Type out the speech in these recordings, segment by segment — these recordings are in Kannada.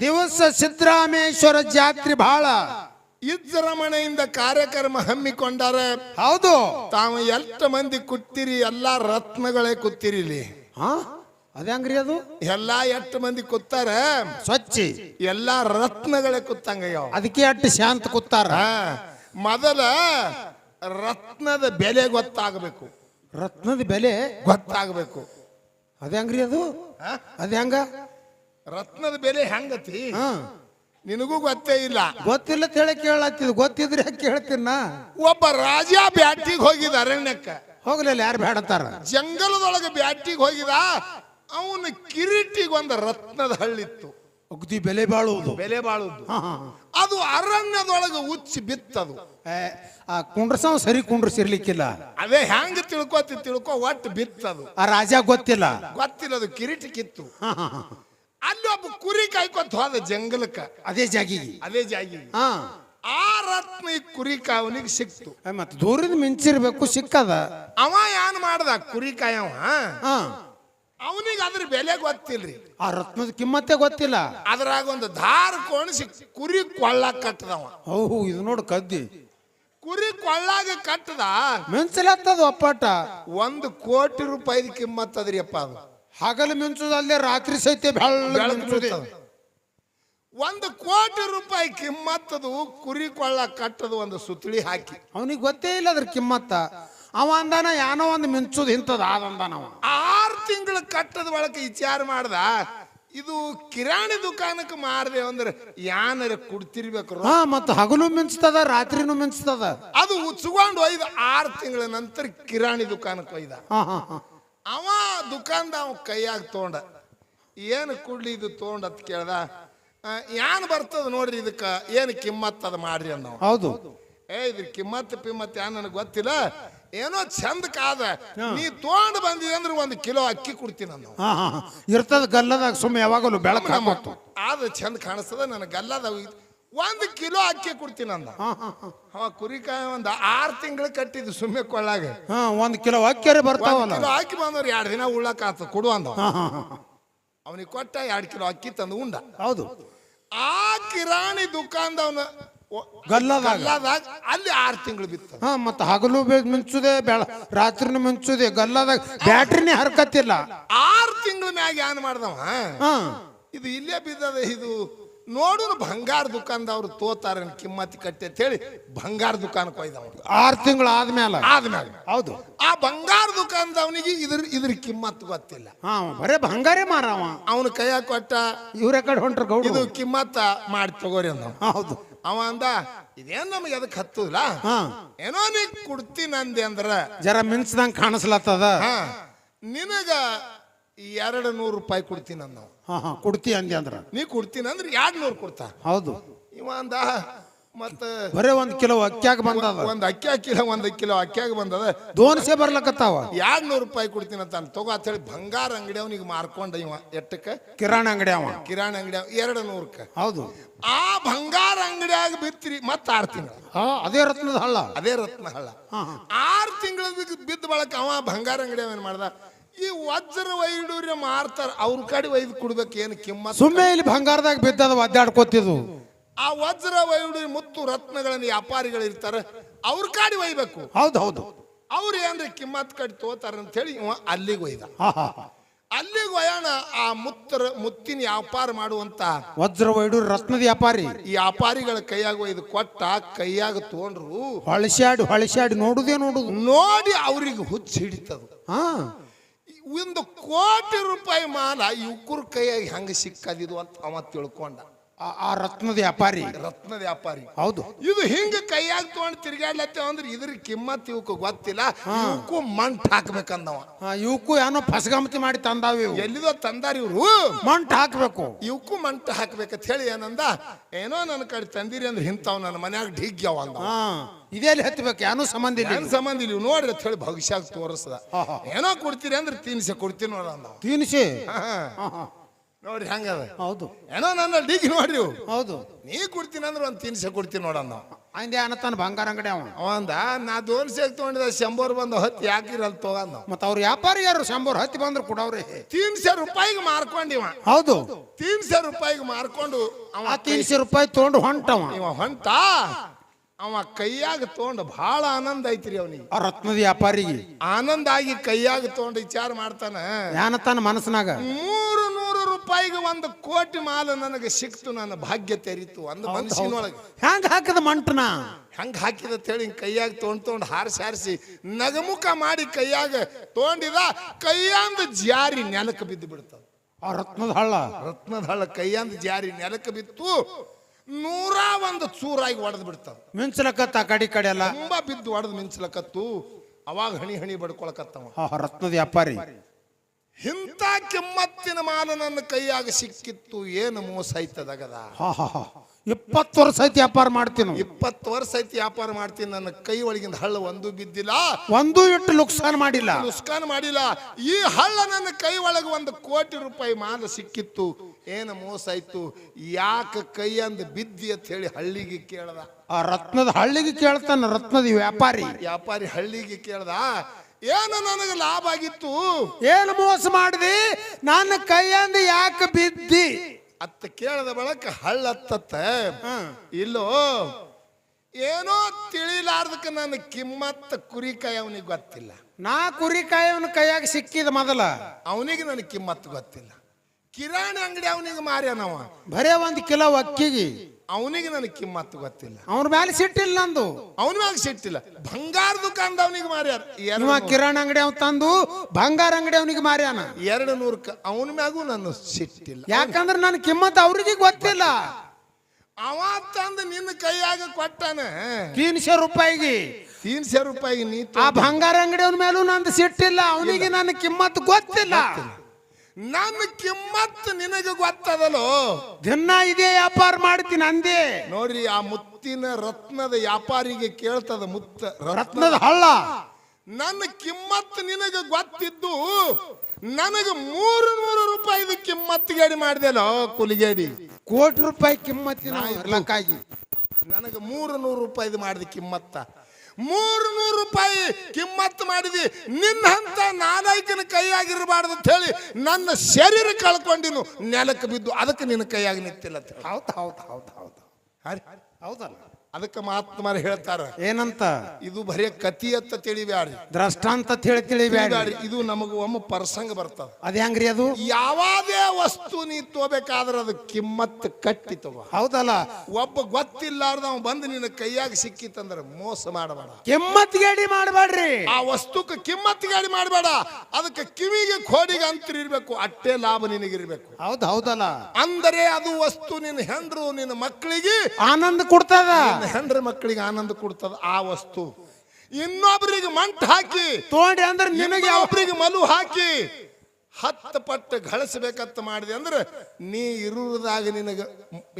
ದಿವಸ ಸಿದ್ದರಾಮೇಶ್ವರ ಜಾತ್ರೆ ಬಹಳ ಇಜ್ಜರಮಣೆಯಿಂದ ಕಾರ್ಯಕ್ರಮ ಹಮ್ಮಿಕೊಂಡಾರ. ಹೌದು. ತಾವು ಎಷ್ಟು ಮಂದಿ ಕುತ್ತಿರಿ ಎಲ್ಲಾ ರತ್ನಗಳೇ ಕೂತಿರಿ ಇಲ್ಲಿ ಹಾ ಅದಂಗ್ರಿ ಅದು? ಎಲ್ಲಾ ಎಷ್ಟು ಮಂದಿ ಕೂತಾರ? ಸ್ವಚ್ಛ ಎಲ್ಲಾ ರತ್ನಗಳೇ ಕೂತಂಗಯ್ಯೋ. ಅದಕ್ಕೆ ಅಟ್ಟು ಶಾಂತ ಕೂತಾರ. ಮೊದಲ ರತ್ನದ ಬೆಲೆ ಗೊತ್ತಾಗಬೇಕು. ರತ್ನದ ಬೆಲೆ? ಗೊತ್ತಾಗಬೇಕು. ಅದಂಗ್ರಿ ಅದು? ಅದ ಹೆಂಗ? ರತ್ನದ ಬೆಲೆ ಹೆಂಗತಿ? ಹಾ. ನಿನಗೂ ಗೊತ್ತೇ ಇಲ್ಲ. ಗೊತ್ತಿಲ್ಲ ಹೇಳಿ ಕೇಳತ್ತಿದ್ ಗೊತ್ತಿದ್ರೆ ಕೇಳ್ತೀನ ಒಬ್ಬ ರಾಜ ಬ್ಯಾಟಿಗೆ ಹೋಗಿದ ಅರಣ್ಯಕ್ಕ. ಹೋಗ್ಲಿಲ್ಲ ಯಾರು ಬೇಡತ್ತಾರ ಜಂಗಲದೊಳಗೆ ಬ್ಯಾಟಿಗೆ ಹೋಗಿದ ಅವನ ಕಿರೀಟಿಗೆ ಒಂದು ರತ್ನದ ಹಳ್ಳಿತ್ತು. ಉಗ್ದಿ ಬೆಲೆ ಬಾಳುವುದು. ಬೆಲೆ ಬಾಳುದು ಅದು ಅರಣ್ಯದೊಳಗೆ ಉಚ್ಚಿ ಬಿತ್ತದು. ಏ, ಆ ಕುಂಡ್ರಸವ್ ಸರಿ ಕುಂಡ್ರಸಿರ್ಲಿಕ್ಕಿಲ್ಲ. ಅದೇ ಹೆಂಗ ತಿಳ್ಕೊತಿ ತಿಳ್ಕೊ ಒಟ್ಟು ಬಿತ್ತದು. ಆ ರಾಜ ಗೊತ್ತಿಲ್ಲ. ಗೊತ್ತಿಲ್ಲ ಅದು ಕಿರೀಟಿ ಕಿತ್ತು. ಹಾ ಹಾ ಹಾ. ಅಲ್ಲಿ ಒಬ್ಬ ಕುರಿ ಕಾಯ್ಕೊಂತ ಹೋದ ಜಂಗಲಕ್ಕ. ಅದೇ ಜಾಗಿಗೆ. ಅದೇ ಜಾಗಿ ಹಾ. ಆ ರತ್ನ ಈ ಕುರಿ ಕಾವನಿಗೆ ಸಿಕ್ತು. ಮತ್ತೆ ದೂರದ ಮಿಂಚಿರ್ಬೇಕು ಸಿಕ್ಕದ. ಅವ ಏನ್ ಮಾಡ್ದ ಕುರಿ ಕಾಯವ? ಹಾ. ಅವನಿಗೆ ಅದ್ರ ಬೆಲೆ ಗೊತ್ತಿಲ್ರಿ. ಆ ರತ್ನದ ಕಿಮ್ಮತ್ತೆ ಗೊತ್ತಿಲ್ಲ. ಅದ್ರಾಗ ಒಂದು ದಾರ ಕೋಣಿಸಿ ಕುರಿ ಕೊಳ್ಳ ಕಟ್ಟದವ ಹೌ ಇದು ನೋಡು ಕದ್ದಿ. ಕುರಿ ಕೊಳ್ಳಾಗ ಕಟ್ಟದ ಮಿಂಚಲತ್ತದ ಒಪ್ಪಾಟ. ಒಂದು ಕೋಟಿ ರೂಪಾಯಿ ಕಿಮ್ಮತ್ತದ್ರಿ ಅಪ್ಪ ಅದು. ಹಗಲು ಮಿಂಚುದಲ್ಲೇ ರಾತ್ರಿ ಸಹಿತ ಬೆಳಕು ಒಂದು ಕೋಟಿ ರೂಪಾಯಿ ಕಿಮ್ಮತ್ತದು ಕುರಿ ಕೊಳ್ಳ ಕಟ್ಟದು ಒಂದು ಸುತ್ತಳಿ ಹಾಕಿ. ಅವನಿಗೆ ಗೊತ್ತೇ ಇಲ್ಲ ಅದ್ರ ಕಿಮ್ಮತ್ತ. ಅವ ಅಂದಾನ ಯಾನೋ ಒಂದು ಮಿಂಚುದು ಇಂಥದ್ದು ಅವ. ಆರು ತಿಂಗಳು ಕಟ್ಟದ ಒಳಗೆ ವಿಚಾರ ಮಾಡ್ದ ಇದು ಕಿರಾಣಿ ದುಕಾನಕ್ಕೆ ಮಾರದೆ ಅಂದ್ರೆ ಯಾನರ ಕುಡ್ತಿರ್ಬೇಕು ಹಾ ಮತ್ತೆ ಹಗಲು ಮಿಂಚ್ತದ ರಾತ್ರಿನು ಮಿಂಚ್ತದ. ಅದು ಉಚ್ಕೊಂಡು ಒಯ್ದ ಆರು ತಿಂಗಳ ನಂತರ ಕಿರಾಣಿ ದುಕಾನಕ್ಕೆ ಒಯ್ದ. ಹಾ ಹಾ ಹಾ. ಅವ ದುಕಾನ್ದ ಅವ ಕೈಯಾಗ ತೊಗೊಂಡ. ಏನು ಕೂಡ್ಲಿ ಇದು ತೊಗೊಂಡ ಅಂತ ಕೇಳ್ದ ಏನ್ ಬರ್ತದ ನೋಡ್ರಿ ಇದಕ್ಕ ಏನು ಕಿಮ್ಮತ್ ಅದ ಮಾಡ್ರಿ ಅನ್ನೋ. ಹೌದು. ಏ ಇದ್ರ ಕಿಮ್ಮತ್ ಪಿಮ್ಮತ್ ಯಾನ್ ನನಗೆ ಗೊತ್ತಿಲ್ಲ. ಏನೋ ಚಂದ ಕಾದ. ನೀ ತೊಗೊಂಡು ಬಂದಿ ಅಂದ್ರೆ ಒಂದು ಕಿಲೋ ಅಕ್ಕಿ ಕೊಡ್ತೀನಿ ಅನ್ನೋ. ಹಾ. ಇರ್ತದ ಗಲ್ಲದಾಗ ಸುಮ್ಮನೆ ಯಾವಾಗಲೂ ಬೆಳಕು ಆದ್ರೆ ಆದ ಚಂದ ಕಾಣಿಸ್ತದ ನನಗೆ ಗಲ್ಲದ ಒಂದು ಕಿಲೋ ಅಕ್ಕಿ ಕೊಡ್ತೀನಿ ಅಂದ. ಅವ ಕುರಿಕಾಯ ಒಂದು ಆರು ತಿಂಗಳು ಕಟ್ಟಿದ್ದು ಸುಮ್ಮನೆ ಕೊಳ್ಳಾಗ. ಹಾ ಒಂದ್ ಕಿಲೋ ಅಕ್ಕಿ ಕಿಲೋ ಅಕ್ಕಿ ಬಂದವ್ರು ಎರಡು ದಿನ ಉಳ್ಳಾಕ ಆತ ಕೊಡು ಅಂದ. ಅವನಿಗೆ ಕೊಟ್ಟ ಎರಡು ಕಿಲೋ ಅಕ್ಕಿ ತಂದು ಉಂಡ. ಹೌದು. ಆ ಕಿರಾಣಿ ದುಕಾನ್ದವನ ಗಲ್ಲದಾಗ. ಅಲ್ಲಿ ಆರು ತಿಂಗಳು ಬಿತ್ತ. ಹಾ ಮತ್ತೆ ಹಗಲು ಮಿಂಚುದೆ ಬೆಳ ರಾತ್ರಿನೂ ಮಿಂಚುದೆ. ಗಲ್ಲದಾಗ ಬ್ಯಾಟ್ರಿನೇ ಹರ್ಕತ್ತಿಲ್ಲ. ಆರು ತಿಂಗಳ ಮ್ಯಾಗ ಏನ್ ಮಾಡ್ದವ? ಹಾ. ಇದು ಇಲ್ಲೇ ಬಿದ್ದದ ಇದು? ನೋಡು ಬಂಗಾರ ದುಕಾನ್ದವ್ರು ತೋತಾರ ಕಿಮ್ಮತ್ತಿ ಕಟ್ಟಿ ಅಂತ ಹೇಳಿ ಬಂಗಾರ ದುಕಾನಕ್ಕೆ ಒಯ್ದವ. ಆರು ತಿಂಗಳು ಆದ್ಮೇಲೆ ಆದ್ಮೇಲೆ ಹೌದು. ಆ ಬಂಗಾರ ದುಕಾನ್ದವನಿಗೆ ಇದ್ರ ಇದ್ರ ಕಿಮ್ಮತ್ ಗೊತ್ತಿಲ್ಲ. ಹಾ ಬರೇ ಬಂಗಾರೇ ಮಾರವ. ಅವನ ಕೈಯಾಗ ಕೊಟ್ಟ ಇವ್ರ ಕಡೆ ಹೊಂಟ್ರ ಇದು ಗೌಡ್ರು ಕಿಮ್ಮತ್ತ ಮಾಡಿ ತಗೋರಿ ಅಂದ ಹೌದು. ಅವ ಅಂದ ಇದೇನ್ ನಮಗೆ ಅದಕ್ಕೆ ಹತ್ತುದಿಲ್ಲ? ಏನೋ ನೀ ಕೊಡ್ತೀನಿ ಅಂದೆ ಅಂದ್ರ. ಜರ ಮಿನ್ಸ್ದಂಗ್ ಕಾಣಿಸ್ಲತ್ತದ? ಹಾ. ನಿನಗ ಎರಡು ನೂರು ರೂಪಾಯಿ ಕೊಡ್ತೀನಿ ಅಂದ ನಾವು ಹಾ ಹಾಂ ಕೊಡ್ತಿ ಅಂದ್ಯ ಅಂದ್ರ. ನೀ ಕೊಡ್ತೀನಿ ಅಂದ್ರೆ ಎರಡು ನೂರು ಕೊಡ್ತಾ? ಹೌದು. ಇವ ಅಂದ ಮತ್ತ ಬರೇ ಒಂದ್ ಕಿಲೋ ಅಕ್ಕಿಯಾಗ ಬಂದದ. ಒಂದ್ ಅಕ್ಕಿ ಹಾಕಿಲ್ಲ ಒಂದ್ ಕಿಲೋ ಅಕ್ಕಿಯಾಗ ಬಂದದ. ದೋನ್ಸೆ ಬರ್ಲಕತ್ತಾವ. ಎರಡ್ ನೂರು ರೂಪಾಯಿ ಕೊಡ್ತೀನಿ ಅಂತ ಅಂದ್ ತಗೋ ಅಂತ ಹೇಳಿ ಬಂಗಾರ ಅಂಗಡಿ ಅವನಿಗೆ ಮಾರ್ಕೊಂಡ ಇವ ಎಟ್ಟಕ್ಕ? ಕಿರಾಣಿ ಅಂಗಡಿ ಅವ. ಕಿರಾಣಿ ಅಂಗಡಿ ಎರಡು ನೂರಕ್ಕ ಹೌದು. ಆ ಬಂಗಾರ ಅಂಗಡಿಯಾಗ ಬಿತ್ತಿರಿ ಮತ್ತ ಆರು ತಿಂಗಳು. ಹಾ ಅದೇ ರತ್ನದ ಹಳ್ಳ. ಅದೇ ರತ್ನ ಹಳ್ಳ. ಆರು ತಿಂಗಳ ಬಿದ್ದ ಬಳಕ ಅವ ಬಂಗಾರ ಅಂಗಡಿ ಏನ್ ಮಾಡ್ದ? ಈ ವಜ್ರ ವೈಡೂರ್ಯ ಮಾರ್ತಾರ ಅವ್ರ ಕಡೆ ಒಯ್ದು ಕುಡ್ಬೇಕೇನು ಏನು ಕಿಮ್ಮತ್ ಸುಮ್ಮನೆ ಇಲ್ಲಿ ಬಂಗಾರದಾಗ ಬಿದ್ದದ ಒದ್ದಾಡ್ಕೋತಿದ್ವು ಆ ವಜ್ರ ವೈಡೂರ್ಯ ಮುತ್ತು ರತ್ನಗಳನ್ನ ವ್ಯಾಪಾರಿಗಳು ಇರ್ತಾರೆ ಅವ್ರ ಕಾಡಿ ಒಯ್ಬೇಕು. ಹೌದು ಹೌದು. ಅವ್ರು ಏನ್ರಿ ಕಿಮ್ಮತ್ ಕಡೆ ತೋತಾರ ಅಂತ ಹೇಳಿ ಇವ ಅಲ್ಲಿಗೆ ಒಯ್ದ. ಅಲ್ಲಿಗೆ ಒಯ್ಯೋಣ ಆ ಮುತ್ತರ ಮುತ್ತಿನ ವ್ಯಾಪಾರ ಮಾಡುವಂತ ವಜ್ರ ವೈಡೂರು ರತ್ನದ ವ್ಯಾಪಾರಿ. ಈ ವ್ಯಾಪಾರಿಗಳ ಕೈಯಾಗ ಒಯ್ದು ಕೊಟ್ಟ ಕೈಯಾಗ ತಗೊಂಡ್ರು ಹೊಳಸ್ಯಾಡಿ ಹೊಳಸ್ಯಾಡಿ ನೋಡುದೇ ನೋಡುದು. ನೋಡಿ ಅವ್ರಿಗೆ ಹುಚ್ಚ ಹಿಡಿತದು. ಹಾ. ಒಂದು ಕೋಟಿ ರೂಪಾಯಿ ಮಾಲ ಯುವಕರ ಕೈಯಾಗಿ ಹೆಂಗ ಸಿಕ್ಕದಿದು ಅಂತ ಅವ ತಿಳ್ಕೊಂಡ. ಆ- ಆ ರತ್ನದ ವ್ಯಾಪಾರಿ. ರತ್ನ ವ್ಯಾಪಾರಿ. ಹೌದು. ಇದು ಹಿಂಗ ಕೈಯಾಗ ತಗೊಂಡು ತಿರ್ಗಾಡ್ಲತ್ತೇವ ಅಂದ್ರೆ ಇದ್ರ ಕಿಮ್ಮತ್ ಇವಕ್ಕೆ ಗೊತ್ತಿಲ್ಲ. ಇವಕ್ಕೂ ಮಂಟ್ ಹಾಕ್ಬೇಕಂದವ. ಹಾ, ಇವಕ್ಕೂ ಏನೋ ಫಸಗಮತಿ ಮಾಡಿ ತಂದಾವ ಇವು. ಎಲ್ಲಿದೋ ತಂದಾರ ಇವ್ರು. ಮಂಟ್ ಹಾಕ್ಬೇಕು. ಇವಕ್ಕೂ ಮಂಟ್ ಹಾಕ್ಬೇಕಂತ ಹೇಳಿ ಏನಂದ ಏನೋ ನನ್ನ ಕಡೆ ತಂದಿರಿ ಅಂದ್ರೆ ಹಿಂತಾವ್ ನನ್ನ ಮನ್ಯಾಗ ಢಿಗ್ಗ್ಯಾವ ಅಂದ ಹಾ. ಇದೆಲ್ಲಿ ಹತ್ಬೇಕು? ಏನು ಸಂಬಂಧ ಇಲ್ಲ ಏನ್ ಸಂಬಂಧ ಇಲ್ಲ ನೋಡ್ರಿ ಅಂತ ಹೇಳಿ ಭವಿಷ್ಯಾಗ ತೋರಿಸ್ದ ಹಾ, ಹಾ. ಏನೋ ಕೊಡ್ತೀರಿ ಅಂದ್ರೆ ತಿನ್ಸಿ ಕೊಡ್ತೀನಿ ನೋಡ ಅಂದ. ತಿನ್ಸಿ. ನೋಡ್ರಿ ಹೆಂಗದ? ಹೌದು. ಏನೋ ನನ್ನ ಡಿಗ್ ನೋಡ್ರಿ ಇವು. ಹೌದು. ನೀ ಕೊಡ್ತೀನಿ ಅಂದ್ರೆ ಒಂದು ತಿನ್ಸಿ ಕೊಡ್ತೀನಿ ನೋಡಣ್ಣ ಅಂದೆ. ಅನ್ನತಾನ ಬಂಗಾರ ಅಂಗಡಿ ಅವ. ಅವಂದ ನಾ ದೋನ್ಸೆಗ್ ತಗೊಂಡಿದ ಶಂಬೋರ್ ಬಂದು ಹತ್ತು ಯಾಕಿರಲ್ ತಗೊಂಡ ಮತ್ತ ಅವ್ರ ವ್ಯಾಪಾರಿಗಾರು ಶಂಬರ್ ಹತ್ತಿ ಬಂದ್ರು ಕೊಡವ್ರಿ. ತೀನ್ಸೆ ರೂಪಾಯಿಗೆ ಮಾರ್ಕೊಂಡಿವ ಹೌದು. ತೀನ್ಸೆ ರೂಪಾಯಿಗೆ ಮಾರ್ಕೊಂಡು ಅವ ಆ ತೀನ್ಸಿ ರೂಪಾಯಿ ತಗೊಂಡು ಹೊಂಟವ. ಇವ ಹೊಂಟ? ಅವ ಕೈಯಾಗ ತಗೊಂಡು ಬಹಳ ಆನಂದ ಐತ್ರಿ ಅವನಿಗೆ. ಆ ರತ್ನದ ವ್ಯಾಪಾರಿಗೆ. ಆನಂದ ಆಗಿ ಕೈಯಾಗ ತಗೊಂಡು ವಿಚಾರ ಮಾಡ್ತಾನ. ತಾನ ಮನಸ್ಸಿನಾಗ. ಮೂರು ನೂರು ರೂಪಾಯಿಗೆ ಒಂದು ಕೋಟಿ ಮಾಲ ನನಗೆ ಸಿಕ್ತು ನನ್ನ ಭಾಗ್ಯ ತೆರೀತು ಅಂದ ಮನಸ್ಸಿನೊಳಗೆ. ಹೆಂಗ ಹಾಕದ ಮಂಟನ? ಹಂಗ ಹಾಕಿದ ಹೇಳಿ ಕೈಯಾಗ ತೊಗೊಂಡ್ ತೊಗೊಂಡು ಹಾರಿಸಿ ಹಾರಿಸಿ ನಗಮುಖ ಮಾಡಿ ಕೈಯಾಗ ತೊಗೊಂಡಿದ ಕೈಯಾಂದ ಜಾರಿ ನೆಲಕ್ಕೆ ಬಿದ್ದು ಬಿಡ್ತದ ಆ ರತ್ನದ ಹಳ್ಳ. ರತ್ನದ ಹಳ್ಳ ಕೈಯಾಂದ ಜಾರಿ ನೆಲಕ್ಕೆ ಬಿತ್ತು ನೂರ ಒಂದು ಚೂರಾಗಿ ಒಡೆದು ಬಿಡ್ತಾವ. ಮಿಂಚಲಕತ್ತ ಆ ಕಡೆ ಈ ಕಡೆ ಎಲ್ಲ ತುಂಬಾ ಬಿದ್ದು ಒಡೆದು ಮಿಂಚಲಕತ್ತು ಅವಾಗ ಹಣಿ ಹಣಿ ಬಡ್ಕೊಳಕತ್ತವ. ಆ ರತ್ನದ ವ್ಯಾಪಾರಿ. ಇಂಥ ಕೆಮ್ಮತ್ತಿನ ಮಾಲ ನನ್ನ ಕೈಯಾಗ ಸಿಕ್ಕಿತ್ತು ಏನು ಮೋಸ ಐತದಗದ ಹಾ ಹಾ ಹಾ. ಇಪ್ಪತ್ತು ವರ್ಷ ಐತಿ ವ್ಯಾಪಾರ ಮಾಡ್ತೀನಿ. ಇಪ್ಪತ್ತು ವರ್ಷ ಐತಿ ವ್ಯಾಪಾರ ಮಾಡ್ತೀನಿ ನನ್ನ ಕೈ ಒಳಗಿಂದ ಹಳ್ಳ ಒಂದು ಬಿದ್ದಿಲ್ಲ. ಒಂದು ಇಟ್ಟು ನುಕ್ಸಾನ್ ಮಾಡಿಲ್ಲ. ನುಸ್ಕಾನ್ ಮಾಡಿಲ್ಲ. ಈ ಹಳ್ಳ ನನ್ನ ಕೈ ಒಳಗೆ ಒಂದು ಕೋಟಿ ರೂಪಾಯಿ ಮಾಲ ಸಿಕ್ಕಿತ್ತು. ಏನು ಮೋಸ ಆಯ್ತು? ಯಾಕೆ ಕೈ ಅಂದ ಬಿದ್ದಿ ಅಂತ ಹೇಳಿ ಹಳ್ಳಿಗೆ ಕೇಳ್ದ. ಆ ರತ್ನದ ಹಳ್ಳಿಗೆ ಕೇಳ್ತಾನ ರತ್ನದ ವ್ಯಾಪಾರಿ. ವ್ಯಾಪಾರಿ ಹಳ್ಳಿಗೆ ಕೇಳ್ದ. ಏನು ನನಗೆ ಲಾಭ ಆಗಿತ್ತು? ಏನು ಮೋಸ ಮಾಡಿದಿ? ನನ್ನ ಕೈಯಂದ ಯಾಕೆ ಬಿದ್ದಿ? ಅತ್ತ ಕೇಳದ ಬಳಕ ಹಳ್ಳ ಹತ್ತತ್ತ. ಇಲ್ಲೋ ಏನೋ ತಿಳಿಲಾರ್ದಕ್ಕ ನನ್ನ ಕಿಮ್ಮತ್ತ ಕುರಿಕಾಯಿ ಅವನಿಗೆ ಗೊತ್ತಿಲ್ಲ. ನಾ ಕುರಿಕಾಯಿ ಅವನ ಕೈಯಾಗ ಸಿಕ್ಕಿದ ಮೊದಲ. ಅವನಿಗೆ ನನಗೆ ಕಿಮ್ಮತ್ತು ಗೊತ್ತಿಲ್ಲ. ಕಿರಾಣಿ ಅಂಗಡಿ ಅವನಿಗೆ ಮಾರ್ಯಾನವ ಬರೇ ಒಂದ್ ಕಿಲೋ ಅಕ್ಕಿಗೆ. ಅವನಿಗೆ ನನಗೆ ಕಿಮ್ಮತ್ತು ಗೊತ್ತಿಲ್ಲ. ಅವನ ಮೇಲೆ ಸಿಟ್ಟಿಲ್ಲ ನಂದು. ಅವನ ಮ್ಯಾಗ ಸಿಟ್ಟಿಲ್ಲ. ಬಂಗಾರ ದುಕಾನ್ ಅವನಿಗೆ ಮಾರ್ಯಾರ. ಇವ ಎರಡು ಕಿರಾಣಿ ಅಂಗಡಿ ಅವ್ ತಂದು ಬಂಗಾರ ಅಂಗಡಿ ಅವನಿಗೆ ಮಾರ್ಯಾನ. ಎರಡು ನೂರು ಅವನ ಮ್ಯಾಗೂ ನನ್ನ ಸಿಟ್ಟಿಲ್ಲ. ಯಾಕಂದ್ರೆ ನನ್ನ ಕಿಮ್ಮತ್ ಅವ್ರಿಗೆ ಗೊತ್ತಿಲ್ಲ. ಅವ ತಂದು ನಿನ್ನ ಕೈಯಾಗ ಕೊಟ್ಟಾನ. ತೀನ್ಶೆ ರೂಪಾಯಿಗೆ. ತೀನ್ಸೆ ರೂಪಾಯಿಗೆ ನೀ ಆ ಬಂಗಾರ ಅಂಗಡಿ ಅವನ ಮೇಲೂ ನಂದು ಸಿಟ್ಟಿಲ್ಲ. ಅವನಿಗೆ ನನ್ನ ಕಿಮ್ಮತ್ ಗೊತ್ತಿಲ್ಲ. ನನ್ನ ಕಿಮ್ಮತ್ ನಿನಗೆ ಗೊತ್ತದಲ್ಲೋ? ದಿನ ಇದೇ ವ್ಯಾಪಾರ ಮಾಡ್ತೀನಿ ಅಂದೆ. ನೋಡ್ರಿ ಆ ಮುತ್ತಿನ ರತ್ನದ ವ್ಯಾಪಾರಿಗೆ ಕೇಳ್ತದ ಮುತ್ತ ರತ್ನದ ಹಳ್ಳ. ನನ್ನ ಕಿಮ್ಮತ್ ನಿನಗೆ ಗೊತ್ತಿದ್ದು ನನಗೆ ಮೂರು ನೂರು ರೂಪಾಯಿ ಕಿಮ್ಮತ್ ಗೇಡಿ ಮಾಡಿದೆಲೋ ಕುಲಿಗೇಡಿ. ಕೋಟಿ ರೂಪಾಯಿ ಕಿಮ್ಮತ್ತಿನ ಲಕ್ಕಾಗಿ ನನಗೆ ಮೂರು ನೂರು ರೂಪಾಯಿದು ಮಾಡಿದ ಕಿಮ್ಮತ್ತ. ಮೂರು ನೂರು ರೂಪಾಯಿ ಕಿಮ್ಮತ್ತು ಮಾಡಿದಿ ನಿನ್ನ ಹಂತ ನಾಲ್ಕನ ಕೈಯಾಗಿರಬಾರ್ದು ಅಂತ ಹೇಳಿ ನನ್ನ ಶರೀರ ಕಳ್ಕೊಂಡಿನು ನೆಲಕ್ಕೆ ಬಿದ್ದು ಅದಕ್ಕೆ ನಿನ್ನ ಕೈಯಾಗಿ ನಿಂತಿಲ್ಲ. ಹೌದು ಹೌದು ಹೌದು ಹೌದು? ಹೌದಲ್ಲ ಅದಕ್ಕೆ ಮಹಾತ್ಮರು ಹೇಳ್ತಾರ ಏನಂತ? ಇದು ಬರೀ ಕತಿ ಅಂತ ತಿಳಿಬ್ಯಾಡ್ರಿ. ದ್ರಷ್ಟಾಂತ ಹೇಳಿ ತಿಳಿಬ್ಯಾಡ್ರಿ. ಇದು ನಮಗ ಒಮ್ಮೆ ಪ್ರಸಂಗ ಬರ್ತದ. ಅದ ಹೆಂಗ್ರಿ ಅದು? ಯಾವಾದೇ ವಸ್ತು ನೀ ತಗೋಬೇಕಾದ್ರೆ ಅದು ಕಿಮ್ಮತ್ ಕಟ್ಟಿ ತಗೋ ಹೌದಲ್ಲ? ಒಬ್ಬ ಗೊತ್ತಿಲ್ಲಾರ್ದ ಅವ್ ಬಂದು ನಿನ್ನ ಕೈಯಾಗ ಸಿಕ್ಕಿತ್ತಂದ್ರೆ ಮೋಸ ಮಾಡಬೇಡ. ಕಿಮ್ಮತ್ ಗೇಡಿ ಮಾಡಬೇಡ್ರಿ. ಆ ವಸ್ತುಕ್ಕೆ ಕಿಮ್ಮತ್ ಗೇಡಿ ಮಾಡಬೇಡ. ಅದಕ್ಕೆ ಕಿವಿಗೆ ಕೋಡಿಗೆ ಅಂತರ ಇರ್ಬೇಕು ಅಟ್ಟೆ ಲಾಭ ನಿನಗಿರ್ಬೇಕು. ಹೌದ್ ಹೌದಲ್ಲ? ಅಂದರೆ ಅದು ವಸ್ತು ನಿನ್ನ ಹೆಂಡ್ರು ನಿನ್ನ ಮಕ್ಕಳಿಗೆ ಆನಂದ ಕೊಡ್ತದ? ಹೆಂಡ್ರ ಮಕ್ಕಳಿಗೆ ಆನಂದ ಕೊಡ್ತದ ಆ ವಸ್ತು. ಇನ್ನೊಬ್ಬರಿಗೆ ಮಂಟ್ ಹಾಕಿ ತೋಂಡೆ ಅಂದ್ರೆ ನಿನಗೆ ಒಬ್ರಿಗೆ ಒಬ್ಬರಿಗೆ ಮಲು ಹಾಕಿ ಹತ್ತು ಪಟ್ಟು ಗಳಿಸ್ಬೇಕಂತ ಮಾಡಿದೆ ಅಂದ್ರೆ ನೀ ಇರುವುದಾಗ ನಿನಗೆ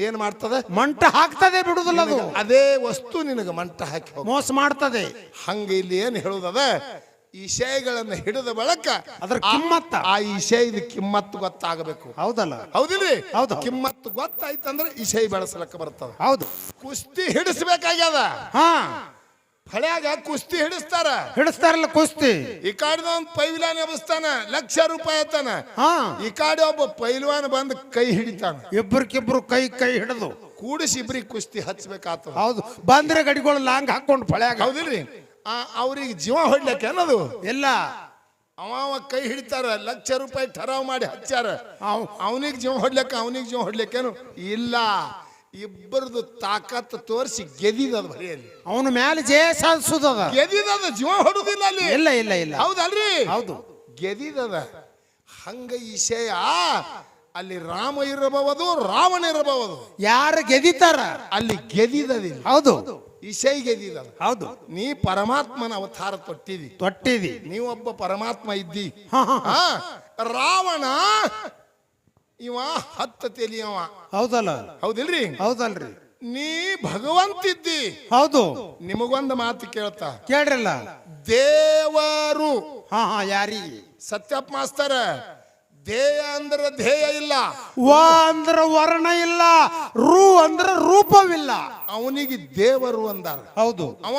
ಏನ್ ಮಾಡ್ತದೆ? ಮಂಟ ಹಾಕ್ತದೆ ಬಿಡುದಿಲ್ಲ ಅದು. ಅದೇ ವಸ್ತು ನಿನಗೆ ಮಂಟ ಹಾಕಿ ಮೋಸ ಮಾಡ್ತದೆ. ಹಂಗ ಇಲ್ಲಿ ಏನ್ ಹೇಳುದದ? ವಿಷಯಗಳನ್ನ ಹಿಡಿದ ಬಳಕ ಅದರ ಕಿಮ್ಮತ್ತ. ಆ ವಿಷಯದ ಕಿಮ್ಮತ್ತು ಗೊತ್ತಾಗಬೇಕು. ಹೌದಲ್ಲ? ಹೌದಿಲ್ರಿ? ಹೌದು. ಕಿಮ್ಮತ್ತು ಗೊತ್ತಾಯ್ತಂದ್ರೆ ವಿಷಯ ಬೆಳೆಸಲಕ್ಕ ಬರ್ತದ. ಹೌದು. ಕುಸ್ತಿ ಹಿಡಿಸ್ಬೇಕಾಗ್ಯದ? ಹಾ. ಹಳ್ಯಾಗ ಕುಸ್ತಿ ಹಿಡಿಸ್ತಾರ? ಹಿಡಿಸ್ತಾರಲ್ಲ ಕುಸ್ತಿ. ಈ ಕಾಡಿನ ಒಂದು ಪೈಲ್ವಾನ್ ಎಬ್ಬಿಸ್ತಾನ ಲಕ್ಷ ರೂಪಾಯಿ ಆತಾನ ಹಾ. ಈ ಕಾಡಿ ಒಬ್ಬ ಪೈಲ್ವಾನ್ ಬಂದು ಕೈ ಹಿಡಿತಾನ. ಇಬ್ಬರಿಗಿಬ್ರು ಕೈ ಕೈ ಹಿಡಿದು. ಕೂಡಿಸಿ ಇಬ್ರಿಗೆ ಕುಸ್ತಿ ಹಚ್ಬೇಕಾಗ್ತದ ಹೌದು. ಬಂದ್ರೆ ಗಡಿಗಳು ಲಾಂಗ್ ಹಾಕೊಂಡು ಫಳ್ಯಾಗ ಹೌದಿಲ್ರಿ? ಆ ಅವ್ರಿಗೆ ಜೀವ ಹೊಡ್ಲಕ್ಕೆ ಅನ್ನೋದು ಎಲ್ಲ ಅವ ಕೈ ಹಿಡಿತಾರ ಲಕ್ಷ ರೂಪಾಯಿ ಠರಾವ್ ಮಾಡಿ ಹಚ್ಚಾರ. ಅವ್- ಅವನಿಗೆ ಜೀವ ಹೊಡ್ಲಕ್ಕ ಅವನಿಗೆ ಜೀವ ಹೊಡ್ಲಿಕ್ಕೇನು ಇಲ್ಲ. ಇಬ್ಬರದು ತಾಕತ್ ತೋರಿಸಿ ಗೆದಿದದ ಬರೆಯಲ್ಲಿ ಅವನ ಮೇಲೆ ಜಯ ಸಾಧಿಸುದದ ಗೆದಿದದ ಜೀವ ಹೊಡುದಿಲ್ಲ ಅಲ್ಲಿ. ಇಲ್ಲ ಇಲ್ಲ ಇಲ್ಲ. ಹೌದಲ್ರಿ? ಹೌದು. ಗೆದಿದದ ಹಂಗ ವಿಷಯ ಅಲ್ಲಿ ರಾಮ ಇರಬಹುದು ರಾವಣ ಇರಬಹುದು ಯಾರು ಗೆದಿತಾರ? ಅಲ್ಲಿ ಗೆದಿದದಿಲ್ಲ ಹೌದು. ವಿಷಯ ಗೆದಿದದ ಹೌದು. ನೀ ಪರಮಾತ್ಮನ ಅವತಾರ ತೊಟ್ಟಿದಿ. ತೊಟ್ಟಿದಿ. ನೀವೊಬ್ಬ ಪರಮಾತ್ಮ ಇದ್ದಿ. ರಾವಣ ಇವ ಹತ್ತ ತೆಲಿಯವ. ಹೌದಲ್ಲ? ಹೌದಿಲ್ರಿ? ಹೌದಲ್ರಿ. ನೀ ಭಗವಂತಿದ್ದಿ. ಹೌದು. ನಿಮಗೊಂದು ಮಾತು ಕೇಳ್ತಾ. ಕೇಳ್ರಲ್ಲ? ದೇವರು. ಹಾ ಹಾ ಯಾರಿ ಸತ್ಯಪ್ಪ ಮಾಸ್ತರ ಧ್ಯೇಯ ಅಂದ್ರೆ ಧ್ಯೇಯ ಇಲ್ಲ. ವ ಅಂದ್ರ ವರ್ಣ ಇಲ್ಲ ರು ಅಂದ್ರ ರೂಪವಿಲ್ಲ. ಅವನಿಗೆ ದೇವರು ಅಂದಾರ. ಹೌದು. ಅವ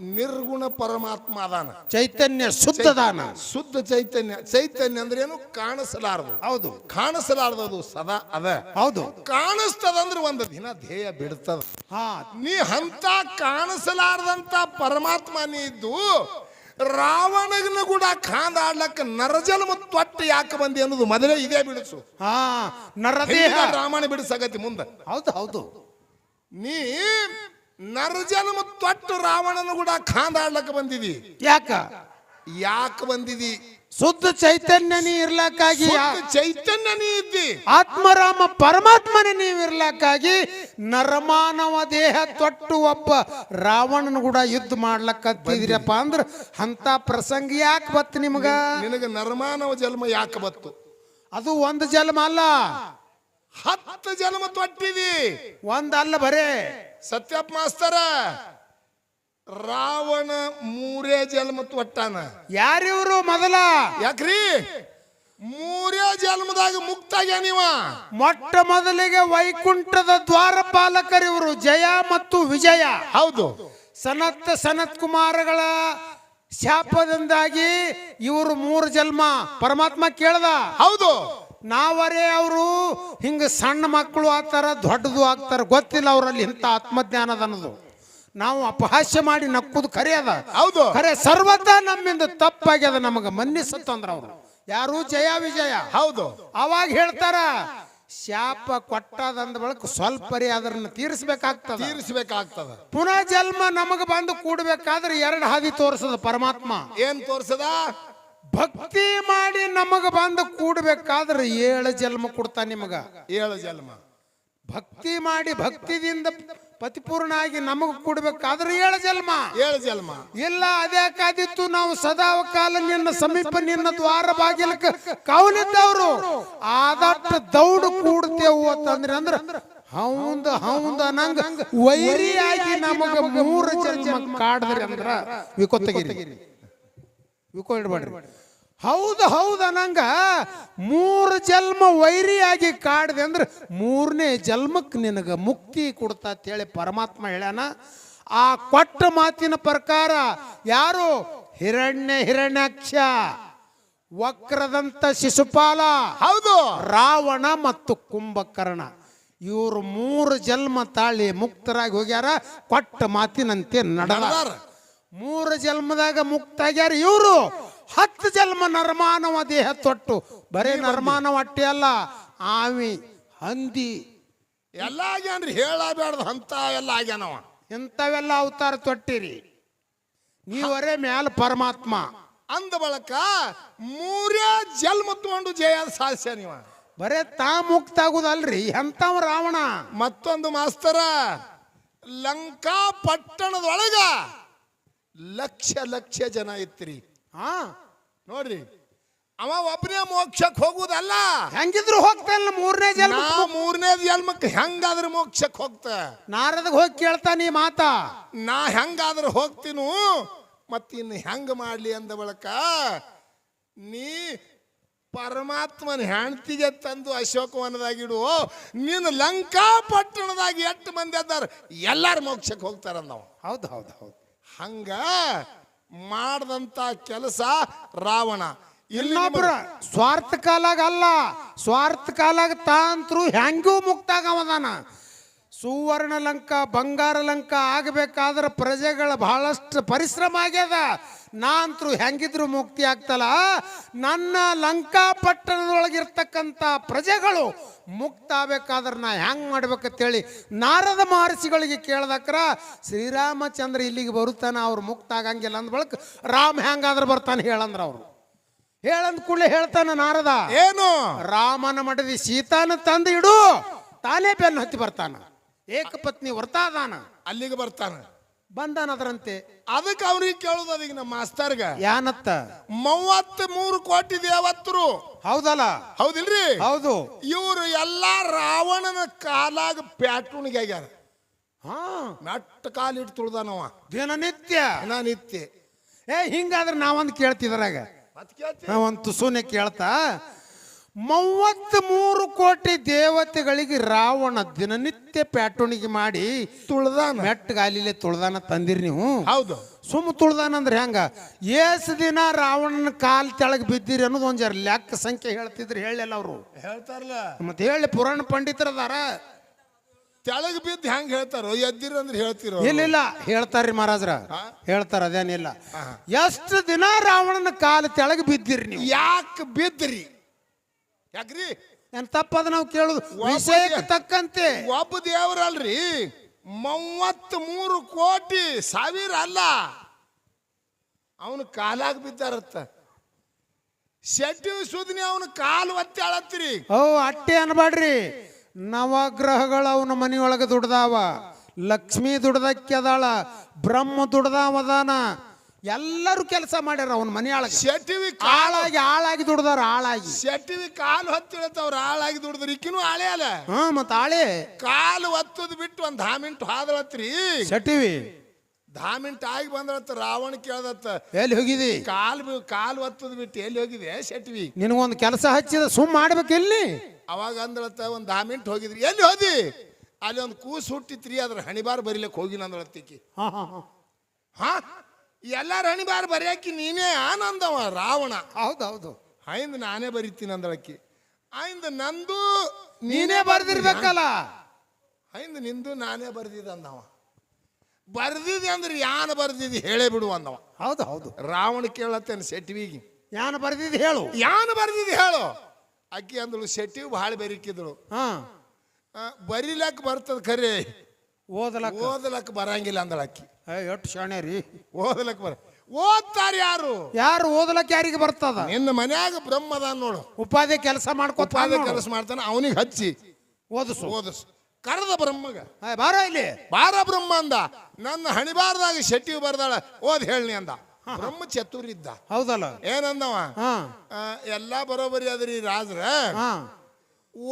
ನಿರ್ಗುಣ ಪರಮಾತ್ಮ ಅದಾನ. ಚೈತನ್ಯ ಶುದ್ಧದಾನ. ಶುದ್ಧ ಚೈತನ್ಯ. ಚೈತನ್ಯ ಅಂದ್ರೆ ಏನು? ಕಾಣಿಸಲಾರದು. ಹೌದು. ಕಾಣಿಸಲಾರದು ಸದಾ ಅದ. ಹೌದು. ಕಾಣಿಸ್ತದಂದ್ರೆ ಒಂದು ದಿನ ಧ್ಯೇಯ ಬಿಡ್ತದ. ಹಾ. ನೀ ಅಂತ ಕಾಣಿಸಲಾರದಂತ ಪರಮಾತ್ಮ ನೀ ಇದ್ದು ರಾವಣಗನ ಕೂಡ ಕಾಂದಾಡ್ಲಕ್ಕ ನರಜನ್ಮ ತೊಟ್ಟ ಯಾಕೆ ಬಂದಿ ಅನ್ನೋದು ಮೊದಲೇ ಇದೇ ಬಿಡಿಸು. ಹಾ ನರದೇಹ. ರಾಮಾಯಣ ಬಿಡಿಸಾಗತಿ ಮುಂದೆ. ಹೌದು ಹೌದು. ನೀ ನರಜನ್ಮ ತೊಟ್ಟು ರಾವಣನ ಕೂಡ ಕಾಂದಾಡ್ಲಕ್ಕ ಬಂದಿದಿ. ಯಾಕ? ಯಾಕೆ ಬಂದಿದಿ? ಶುದ್ಧ ಚೈತನ್ಯ ನೀ ಇರ್ಲಕ್ಕಾಗಿ ಚೈತನ್ಯ ನೀ ಇದ್ದಿ. ಆತ್ಮರಾಮ ಪರಮಾತ್ಮನೇ ನೀವು ಇರ್ಲಕ್ಕಾಗಿ ನರಮಾನವ ದೇಹ ತೊಟ್ಟು ಒಬ್ಬ ರಾವಣನ ಕೂಡ ಯುದ್ಧ ಮಾಡ್ಲಕ್ಕತ್ತಿದ್ರಪ್ಪ ಅಂದ್ರೆ ಅಂತ ಪ್ರಸಂಗ ಯಾಕೆ ಬತ್ತು ನಿಮ್ಗ? ನಿನಗೆ ನರಮಾನವ ಜನ್ಮ ಯಾಕೆ ಬತ್ತು? ಅದು ಒಂದು ಜನ್ಮ ಅಲ್ಲ. ಹತ್ತು ಜನ್ಮ ತೊಟ್ಟಿದಿ. ಒಂದಲ್ಲ ಬರೇ. ಸತ್ಯಪ್ಪ ಮಾಸ್ತರ ರಾವಣ ಮೂರೇ ಜನ್ಮ ತೊಟ್ಟಾನ ಯಾರಿವರು ಮೊದಲ? ಯಾಕ್ರಿ? ಮೂರೇ ಜನ್ಮದಾಗ ಮುಕ್ತಾಗ್ಯಾನಿವ ಮೊಟ್ಟ ಮೊದಲಿಗೆ ವೈಕುಂಠದ ದ್ವಾರಪಾಲಕರಿವರು ಜಯ ಮತ್ತು ವಿಜಯ. ಹೌದು. ಸನತ್ ಸನತ್ ಕುಮಾರಗಳ ಶಾಪದಿಂದಾಗಿ ಇವರು ಮೂರು ಜನ್ಮ. ಪರಮಾತ್ಮ ಕೇಳ್ದ? ಹೌದು. ನಾವರೇ ಅವರು ಹಿಂಗ ಸಣ್ಣ ಮಕ್ಕಳು ಆಗ್ತಾರ ದೊಡ್ಡದು ಆಗ್ತಾರ. ಗೊತ್ತಿಲ್ಲ ಅವರಲ್ಲಿ ಇಂಥ ಆತ್ಮಜ್ಞಾನದ ಅನ್ನೋದು ನಾವು ಅಪಹಾಸ್ಯ ಮಾಡಿ ನಕ್ಕುದು ಖರೆ ಅದ. ಹೌದು. ಖರೆ ಸರ್ವತ ನಮ್ಮಿಂದ ತಪ್ಪಾಗ್ಯದ ನಮಗ ಮನ್ನಿಸತ್ತಂದ್ರ ಅವರು. ಯಾರು ಜಯ ವಿಜಯ. ಹೌದು. ಅವಾಗ ಹೇಳ್ತಾರ ಶಾಪ ಕೊಟ್ಟದಂದ ಬಳಕ ಸ್ವಲ್ಪ ರೀ ಅದನ್ನ ತೀರಿಸ್ಬೇಕಾಗ್ತದ. ತೀರಿಸಬೇಕಾಗ್ತದ. ಪುನಃ ಜನ್ಮ ನಮಗ ಬಂದು ಕೂಡ್ಬೇಕಾದ್ರೆ ಎರಡು ಹಾದಿ ತೋರಿಸದ ಪರಮಾತ್ಮ. ಏನ್ ತೋರಿಸದ? ಭಕ್ತಿ ಮಾಡಿ ನಮಗ ಬಂದು ಕೂಡ್ಬೇಕಾದ್ರೆ ಏಳು ಜನ್ಮ ಕೊಡ್ತಾನ ನಿಮಗ. ಏಳು ಜನ್ಮ. ಭಕ್ತಿ ಮಾಡಿ ಭಕ್ತಿದಿಂದ ಪತಿಪೂರ್ಣ ಆಗಿ ನಮಗ ಕೊಡ್ಬೇಕಾದ್ರೆ ಏಳು ಜನ್ಮ. ಏಳು ಜನ್ಮ. ಇಲ್ಲ ಅದ್ಯಾಕಾದಿತ್ತು ಕಾದಿತ್ತು ನಾವು ಸದಾ ಕಾಲ ನಿನ್ನ ಸಮೀಪ ನಿನ್ನ ದ್ವಾರ ಬಾಗಿಲಕ್ಕೆ ಕಾವಲಿದ್ದವರು. ಆದಷ್ಟು ದೌಡು ಕೂಡ್ತೇವು ಅಂತಂದ್ರೆ ಅಂದ್ರ ಹೌಂದ ಹೌಂದ ನಂಗ ವೈರಿಯಾಗಿ ನಮಗ ಮೂರು ಜನ್ಮ ಕಾಡದ್ರಿ ಅಂದ್ರ ವಿಕೋತಗಿರಿ ವಿಕೋ ಇಡ್ಬೇಡ್ರಿ. ಹೌದು ಹೌದು ನಂಗ ಮೂರು ಜನ್ಮ ವೈರಿಯಾಗಿ ಕಾಡ್ದೆ ಅಂದ್ರೆ ಮೂರನೇ ಜನ್ಮಕ್ಕೆ ನಿನಗೆ ಮುಕ್ತಿ ಕೊಡ್ತಾ ಅಂತೇಳಿ ಪರಮಾತ್ಮ ಹೇಳ್ಯಾನ. ಆ ಕೊಟ್ಟ ಮಾತಿನ ಪ್ರಕಾರ ಯಾರು? ಹಿರಣ್ಯ ಹಿರಣ್ಯಾಕ್ಷ ವಕ್ರದಂತ ಶಿಶುಪಾಲ ಹೌದು. ರಾವಣ ಮತ್ತು ಕುಂಭಕರ್ಣ. ಇವರು ಮೂರು ಜನ್ಮ ತಾಳಿ ಮುಕ್ತರಾಗಿ ಹೋಗ್ಯಾರ ಕೊಟ್ಟ ಮಾತಿನಂತೆ ನಡೆದಾರ. ನಡೆದಾರ. ಮೂರು ಜನ್ಮದಾಗ ಮುಕ್ತಾಗ್ಯಾರ ಇವರು. ಹತ್ತು ಜನ್ಮ ನರ್ಮಾನವ ದೇಹ ತೊಟ್ಟು. ಬರೇ ನರ್ಮಾನವ ಅಟ್ಟೆ ಅಲ್ಲ ಆವಿ ಹಂದಿ. ಎಲ್ಲ ಆಗ್ಯಾನ್ರಿ ಹೇಳಬೇಡ್ದು ಅಂತ ಎಲ್ಲ ಆಗ್ಯಾನವ. ಇಂಥವೆಲ್ಲ ಅವತಾರ ತೊಟ್ಟಿರಿ. ನೀವರೇ ಮ್ಯಾಲ ಪರಮಾತ್ಮ. ಅಂದ ಬಳಕ ಮೂರೇ ಜನ್ಮ ತಗೊಂಡು ಜಯ ಸಾಧ್ಯ ನೀವ. ಬರೇ ತಾ ಮುಕ್ತ ಆಗುದಲ್ರಿ ಎಂತವ ರಾವಣ. ಮತ್ತೊಂದು ಮಾಸ್ತರ ಲಂಕಾ ಪಟ್ಟಣದೊಳಗ ಲಕ್ಷ ಲಕ್ಷ ಜನ ಇತ್ರಿ. ಹಾ. ನೋಡ್ರಿ. ಅವ ಒಬ್ಬನೇ ಮೋಕ್ಷಕ್ಕೆ ಹೋಗುದಲ್ಲ. ಹೆಂಗಿದ್ರು ಹೋಗ್ತಾನ ಮೂರನೇ ಜನ್ಮ ನಾ ಮೂರನೇ ಜನ್ಮಕ್ಕೆ ಹೆಂಗಾದ್ರೆ ಮೋಕ್ಷಕ್ಕೆ ಹೋಗ್ತ. ನಾರದಗ್ ಹೋಗಿ ಕೇಳ್ತಾ ನೀ ಮಾತಾ. ನಾ ಹೆಂಗಾದ್ರೆ ಹೋಗ್ತೀನು ಮತ್ತ ಇನ್ನು ಹೆಂಗ ಮಾಡ್ಲಿ ಅಂದ ಬಳಕ ನೀ ಪರಮಾತ್ಮನ ಹೆಂಡತಿಗೆ ತಂದು ಅಶೋಕವನದಾಗಿಡು ನೀನು ಲಂಕಾ ಪಟ್ಟಣದಾಗ ಎಷ್ಟು ಮಂದಿ ಅದಾರ ಎಲ್ಲಾರು ಮೋಕ್ಷಕ್ಕೆ ನಾವು ಹೌದು ಹೌದು ಹೌದು. ಹಂಗ ಮಾಡ್ದಂತ ಕೆಲಸ ರಾವಣ. ಇನ್ನೊಬ್ರ ಸ್ವಾರ್ಥ ಕಾಲಾಗ ಅಲ್ಲ ಸ್ವಾರ್ಥ ಕಾಲಾಗ ತಾಂತ್ರು ಹೆಂಗೂ ಮುಕ್ತಾಗವದಾನ. ಸುವರ್ಣ ಲಂಕ ಬಂಗಾರ ಲಂಕ ಆಗಬೇಕಾದ್ರೆ ಪ್ರಜೆಗಳ ಬಹಳಷ್ಟು ಪರಿಶ್ರಮ ಆಗ್ಯದ. ನಾಂತ್ರು ಹೆಂಗಿದ್ರು ಮುಕ್ತಿ ಆಗ್ತಲ್ಲ? ನನ್ನ ಲಂಕಾ ಪಟ್ಟಣದೊಳಗಿರ್ತಕ್ಕಂಥ ಪ್ರಜೆಗಳು ಮುಕ್ತ ಆಗ್ಬೇಕಾದ್ರೆ ನಾ ಹೆಂಗ್ ಮಾಡ್ಬೇಕಂತೇಳಿ ನಾರದ ಮಹರ್ಷಿಗಳಿಗೆ ಕೇಳ್ದಕ್ರ ಶ್ರೀರಾಮಚಂದ್ರ ಇಲ್ಲಿಗೆ ಬರುತ್ತಾನೆ ಅವ್ರು ಮುಕ್ತ ಆಗಂಗಿಲ್ಲ ಅಂದ ಬಳಕ ರಾಮ ಹೆಂಗಾದ್ರೆ ಬರ್ತಾನೆ ಹೇಳಂದ್ರ ಅವರು. ಹೇಳಂದ ಕೂಡಲೇ ಹೇಳ್ತಾನ ನಾರದ. ಏನು? ರಾಮನ ಮಡದಿ ಸೀತಾನ ತಂದು ಇಡು ತಾನೇ ಬೆನ್ನು ಹತ್ತಿ ಬರ್ತಾನ. ಏಕಪತ್ನಿ ವರ್ತಾದಾನ. ಅಲ್ಲಿಗೆ ಬರ್ತಾನ. ಬಂದಾನ ಅದರಂತೆ ಅದಕ್ಕೆ ಅವ್ರಿಗೆ ಕೇಳೋದು ಅದೀಗ ನಮ್ಮ ಮಾಸ್ತರ್ಗ. ಯಾನತ್ತ? ಮೂವತ್ತ್ ಮೂರು ಕೋಟಿ ದೇವತ್ರು ಹೌದಲ್ಲ? ಹೌದಿಲ್ರಿ? ಹೌದು. ಇವರು ಎಲ್ಲಾ ರಾವಣನ ಕಾಲಾಗ ಪ್ಯಾಟುಣಿಗೆ ಆಗ್ಯಾರ. ಹಾ. ಮೆಟ್ಟ ಕಾಲಿಟ್ಟು ತುಳ್ದಾನವ. ದಿನನಿತ್ಯ. ನಿತ್ಯ ಏ ಹಿಂಗಾದ್ರೆ ನಾವೊಂದು ಕೇಳ್ತಿದ್ರಾಗ? ನಾವೊಂದು ತುಸುನೆ ಕೇಳ್ತಾ? ಮೂವತ್ತ್ ಮೂರು ಕೋಟಿ ದೇವತೆಗಳಿಗೆ ರಾವಣ ದಿನನಿತ್ಯ ಪ್ಯಾಟುಣಿಗೆ ಮಾಡಿ ತುಳ್ದಾನ. ಮೆಟ್ಟಗಾಲಿಲೆ ತುಳ್ದಾನ ತಂದಿರಿ ನೀವು. ಹೌದು. ಸುಮ್ ತುಳ್ದಾನ ಅಂದ್ರೆ ಹೆಂಗ? ಏಸ್ ದಿನ ರಾವಣನ ಕಾಲ್ ತೆಳಗ್ ಬಿದ್ದಿರಿ ಅನ್ನೋದು ಒಂದ್ ಜರ ಲೆಕ್ಕ ಸಂಖ್ಯೆ ಹೇಳ್ತಿದ್ರು ಹೇಳಲ್ಲ ಅವರು. ಹೇಳ್ತಾರಲ್ಲ. ಮತ್ತೆ ಹೇಳಿ ಪುರಾಣ ಪಂಡಿತರದಾರ. ತೆಳಗ್ ಬಿದ್ದು ಹೆಂಗ್ ಹೇಳ್ತಾರೋ ಎದ್ದಿರ ಅಂದ್ರೆ ಹೇಳ್ತಿರೋ ಇಲ್ಲ ಇಲ್ಲ. ಹೇಳ್ತಾರ್ರಿ ಮಹಾರಾಜ್ರ. ಹೇಳ್ತಾರ ಅದೇನಿಲ್ಲ. ಎಷ್ಟು ದಿನ ರಾವಣನ ಕಾಲ್ ತೆಳಗ್ ಬಿದ್ದಿರಿ ನೀವು? ಯಾಕೆ ಬಿದ್ರಿ ಯಾಕ್ರಿ? ಏನ್ ತಪ್ಪದ ನಾವು ಕೇಳುದು? ವಿಷಯಕ್ಕೆ ತಕ್ಕಂತೆ. ಒಬ್ಬ ದೇವರಲ್ರಿ ಮೂವತ್ತ್ ಮೂರು ಕೋಟಿ ಸಾವಿರ ಅಲ್ಲ. ಅವನು ಕಾಲಾಗ ಬಿದ್ದಾರತ್ತ. ಶೆಟ್ಟಿ ಸುದ್ನಿ ಅವನು ಕಾಲು ಒತ್ತಿ ಅಳತ್ರಿ ಓ ಅಟ್ಟೆ ಅನ್ಬೇಡ್ರಿ ನವಗ್ರಹಗಳು ಅವನ ಮನೆಯೊಳಗೆ ದುಡ್ದಾವ. ಲಕ್ಷ್ಮಿ ದುಡ್ದಕ್ಕೆ ಅದಾಳ ಬ್ರಹ್ಮ ದುಡ್ದಾವದಾನ ಎಲ್ಲರೂ ಕೆಲಸ ಮಾಡ್ಯಾರ ಅವನ ಮನೆಯೊಳಗೆ. ಶೆಟ್ಟಿವಿ ಕಾಳಾಗಿ ಆಳಾಗಿ ದುಡ್ದಾರ ಆಳಾಗಿ. ಶೆಟ್ಟಿವಿ ಕಾಲು ಹೊತ್ತಿಳತ್ತವ್ರ ಹಾಳಾಗಿ ದುಡ್ದ್ರ ಇಕ್ಕಿನೂ ಆಳೆ ಅಲ್ಲ. ಹಾ ಮತ್ತ ಆಳೆ. ಕಾಲು ಒತ್ತದ್ ಬಿಟ್ಟು ಒಂದ್ ದಾ ಮಿನಿಟ್ ಹಾದಳತ್ರಿ ಶೆಟ್ಟಿವಿ. ದಾ ಮಿನಿಟ್ ಆಗಿ ಬಂದಳತ್ತ ರಾವಣ ಕೇಳದತ್ತ. ಎಲ್ಲಿ ಹೋಗಿದಿ? ಕಾಲು ಕಾಲು ಒತ್ತದ್ ಬಿಟ್ಟು ಎಲ್ಲಿ ಹೋಗಿದೆ ಶೆಟ್ಟಿವಿ? ನಿನಗೊಂದು ಕೆಲಸ ಹಚ್ಚಿದ ಸುಮ್ ಮಾಡ್ಬೇಕು ಎಲ್ಲಿ? ಅವಾಗ ಅಂದಳತ್ತ ಒಂದ್ ಧಾಮಿಂಟ್ ಹೋಗಿದ್ರಿ ಎಲ್ಲಿ ಹೋದಿ? ಅಲ್ಲಿ ಒಂದು ಕೂಸು ಹುಟ್ಟಿತ್ರಿ ಅದ್ರ ಹಣಿಬಾರ್ ಬರಿಲಿಕ್ಕೆ ಹೋಗಿನ ಅಂದಳತ್ತಿಕ್ಕಿ ಹಾ ಹಾ ಹಾ. ಹಾ? ಎಲ್ಲಾರ ಹಣಿಬಾರ್ ಬರೆಯಾಕಿ ನೀನೇ ಆನಂದವ ರಾವಣ. ಹೌದೌದು. ಆಯ್ದು ನಾನೇ ಬರಿತೀನಿ ಅಂದಳಕ್ಕಿ ಆಯ್ದು ನಂದು ನೀನೇ ಬರ್ದಿರ್ಬೇಕಲ್ಲ. ಆಯ್ದು ನಿಂದು ನಾನೇ ಬರ್ದಿದ್ದ ಅಂದವ. ಬರ್ದಿದೆ ಅಂದ್ರೆ ಯಾನ ಬರ್ದಿದ್ದು ಹೇಳೇ ಬಿಡು ಅಂದವ. ಹೌದು ಹೌದು. ರಾವಣ ಕೇಳತ್ತೇನೆ ಸೆಟ್ವಿಗೆ. ಯಾನ ಬರ್ದಿದ್ದು ಹೇಳು. ಯಾನ ಬರ್ದಿದ್ದು ಹೇಳು. ಅಕ್ಕಿ ಅಂದಳು ಶೆಟ್ಟಿ ಭಾಳ ಬೆರಿಕಿದಳು. ಹಾ. ಬರಿಲಕ್ ಬರ್ತದ ಖರೆ. ಓದಲಕ್ಕ. ಓದಲಕ್ಕ ಬರಂಗಿಲ್ಲ ಅಂದಳಕ್ಕಿ. ಎಷ್ಟು ಶಾಣೆ ರೀ. ಓದಲಕ್ಕ ಬರ ಓದ್ತಾರ ಯಾರು? ಯಾರು ಓದಲಕ್ಕ ಯಾರಿಗೆ ಬರ್ತದ? ನಿನ್ನ ಮನ್ಯಾಗ ಬ್ರಹ್ಮದ ನೋಡು. ಉಪಾಧಿ ಕೆಲಸ ಮಾಡ್ಕೊತ ಉಪಾಧಿ ಕೆಲಸ ಮಾಡ್ತಾನೆ ಅವನಿಗೆ ಹಚ್ಚಿ. ಓದಿಸು. ಓದಿಸು. ಕರೆದ ಬ್ರಹ್ಮಗ. ಏ, ಬಾರ ಇಲ್ಲಿ. ಬಾರ ಬ್ರಹ್ಮ ಅಂದ. ನನ್ನ ಹಣಿಬಾರ್ದಾಗ ಶೆಟ್ಟಿ ಬರ್ದಾಳ ಓದ್ ಹೇಳಿ ಅಂದ. ಬ್ರಹ್ಮ ಚತುರಿದ್ದ ಹೌದಲ್ಲ. ಏನಂದವ? ಹಾ. ಆ, ಎಲ್ಲಾ ಬರೋಬರಿ ಅದ್ರಿ ರಾಜ್ರ. ಹಾ.